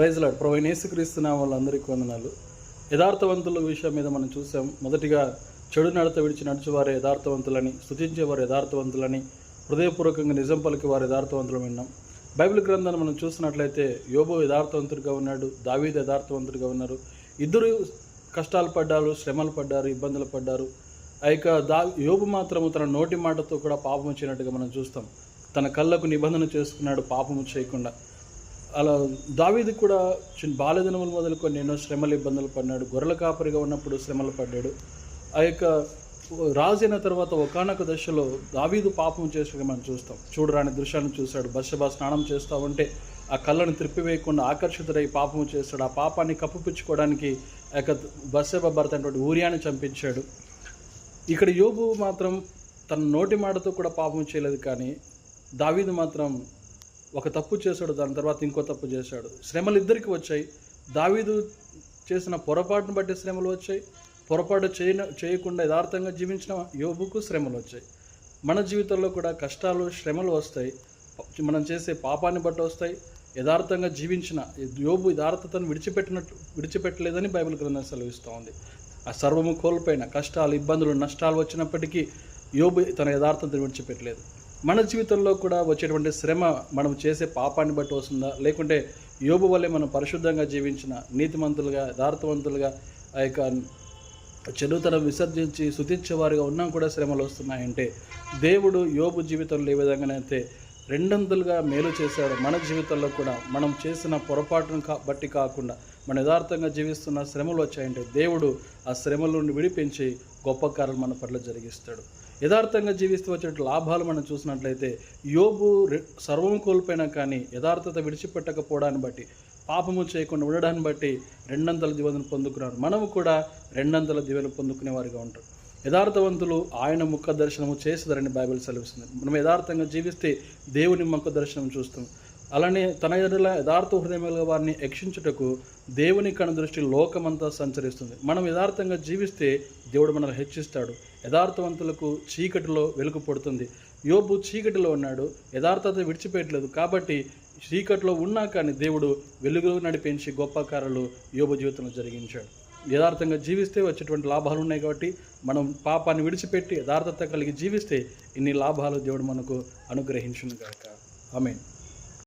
ప్రైజ్లాడ్ ప్రొవైన్ యేసుక్రీస్తున్న వాళ్ళందరికీ వందనాలు. యథార్థవంతుల విషయం మీద మనం చూసాం. మొదటిగా చెడు నడత విడిచి నడుచువారు యథార్థవంతులని స్థుతించేవారు యథార్థవంతులని హృదయపూర్వకంగా నిజం పలికి వారు యథార్థవంతులు విన్నాం. బైబిల్ గ్రంథాన్ని మనం చూసినట్లయితే యోబు యథార్థవంతుడిగా ఉన్నాడు దావీద్ యథార్థవంతుడిగా ఉన్నారు. ఇద్దరు కష్టాలు పడ్డారు శ్రమలు పడ్డారు ఇబ్బందులు పడ్డారు. ఆ యొక్క దా యోబు మాత్రము తన నోటి మాటతో కూడా పాపం చేయనట్టుగా మనం చూస్తాం. తన కళ్ళకు నిబంధన చేసుకున్నాడు పాపము చేయకుండా. అలా దావీదు కూడా చిన్న బాలదినములు మొదలుకొని ఎన్నో శ్రమలు ఇబ్బందులు పడినాడు గొర్రెల కాపరిగా ఉన్నప్పుడు శ్రమలు పడ్డాడు. ఆ యొక్క రాజైన తర్వాత ఒకనొక దశలో దావీదు పాపం చేసిన మనం చూస్తాం. చూడరాని దృశ్యాన్ని చూశాడు. బస్సబా స్నానం చేస్తూ ఉంటే ఆ కళ్ళను త్రిప్పివేయకుండా ఆకర్షితుడై పాపం చేస్తాడు. ఆ పాపాన్ని కప్పిపుచ్చుకోవడానికి ఆ యొక్క బస్సబ భర్త అనేటువంటి ఊర్యాన్ని చంపించాడు. ఇక్కడ యోబు మాత్రం తన నోటి మాటతో కూడా పాపం చేయలేదు కానీ దావీదు మాత్రం ఒక తప్పు చేశాడు దాని తర్వాత ఇంకో తప్పు చేశాడు. శ్రమలు ఇద్దరికి వచ్చాయి. దావీదు చేసిన పొరపాటును బట్టి శ్రమలు వచ్చాయి. పొరపాటు చేయన చేయకుండా యథార్థంగా జీవించిన యోబుకు శ్రమలు వచ్చాయి. మన జీవితంలో కూడా కష్టాలు శ్రమలు వస్తాయి. మనం చేసే పాపాన్ని బట్టి వస్తాయి. యథార్థంగా జీవించిన యోబు యథార్థతను విడిచిపెట్టినట్టు విడిచిపెట్టలేదని బైబిల్ గ్రంథం సెలవిస్తూ ఉంది. ఆ సర్వము కోల్పోయిన కష్టాలు ఇబ్బందులు నష్టాలు వచ్చినప్పటికీ యోబు తన యథార్థతను విడిచిపెట్టలేదు. మన జీవితంలో కూడా వచ్చేటువంటి శ్రమ మనం చేసే పాపాన్ని బట్టి వస్తుందా? లేకుంటే యోబు వల్లే మనం పరిశుద్ధంగా జీవించిన నీతిమంతులుగా యథార్థవంతులుగా ఆ యొక్క చెడుతనం విసర్జించి శుతించేవారుగా ఉన్నా కూడా శ్రమలు వస్తున్నాయంటే దేవుడు యోబు జీవితంలో ఏ విధంగానైతే రెండంతలుగా మేలు చేశాడు. మన జీవితంలో కూడా మనం చేసిన పొరపాటును కా బట్టి కాకుండా మన యథార్థంగా జీవిస్తున్న శ్రమలు వచ్చాయంటే దేవుడు ఆ శ్రమల నుండి విడిపించి గొప్ప కార్యాలు మన పట్ల జరిగిస్తాడు. యథార్థంగా జీవిస్తూ వచ్చే లాభాలు మనం చూసినట్లయితే యోబు సర్వం కోల్పోయినా కానీ యథార్థత విడిచిపెట్టకపోవడాన్ని బట్టి పాపము చేయకుండా ఉండడాన్ని బట్టి రెండంతల దీవెనలు పొందుకున్నారు. మనము కూడా రెండంతల దీవెనలు పొందుకునే వారిగా ఉంటాం. యథార్థవంతులు ఆయన ముఖ దర్శనము చేసేదారని బైబిల్ సెలవిస్తుంది. మనం యథార్థంగా జీవిస్తే దేవుని ముఖ దర్శనం చూస్తాం. అలానే తన ఎదుల యథార్థ హృదయముల వారిని యక్షించుటకు దేవుని కను దృష్టి లోకమంతా సంచరిస్తుంది. మనం యథార్థంగా జీవిస్తే దేవుడు మనల్ని హెచ్చిస్తాడు. యథార్థవంతులకు చీకటిలో వెలుగు పడుతుంది. యోబు చీకటిలో ఉన్నాడు. యథార్థత విడిచిపెట్టలేదు. కాబట్టి చీకటిలో ఉన్నా కానీ దేవుడు వెలుగులో నడిపించి గొప్ప కార్యాలు యోబు జీవితంలో జరిగించాడు. యథార్థంగా జీవిస్తే వచ్చేటువంటి లాభాలు ఉన్నాయి కాబట్టి మనం పాపాన్ని విడిచిపెట్టి యథార్థత కలిగి జీవిస్తే ఇన్ని లాభాలు దేవుడు మనకు అనుగ్రహించును గాక ఆమెన్.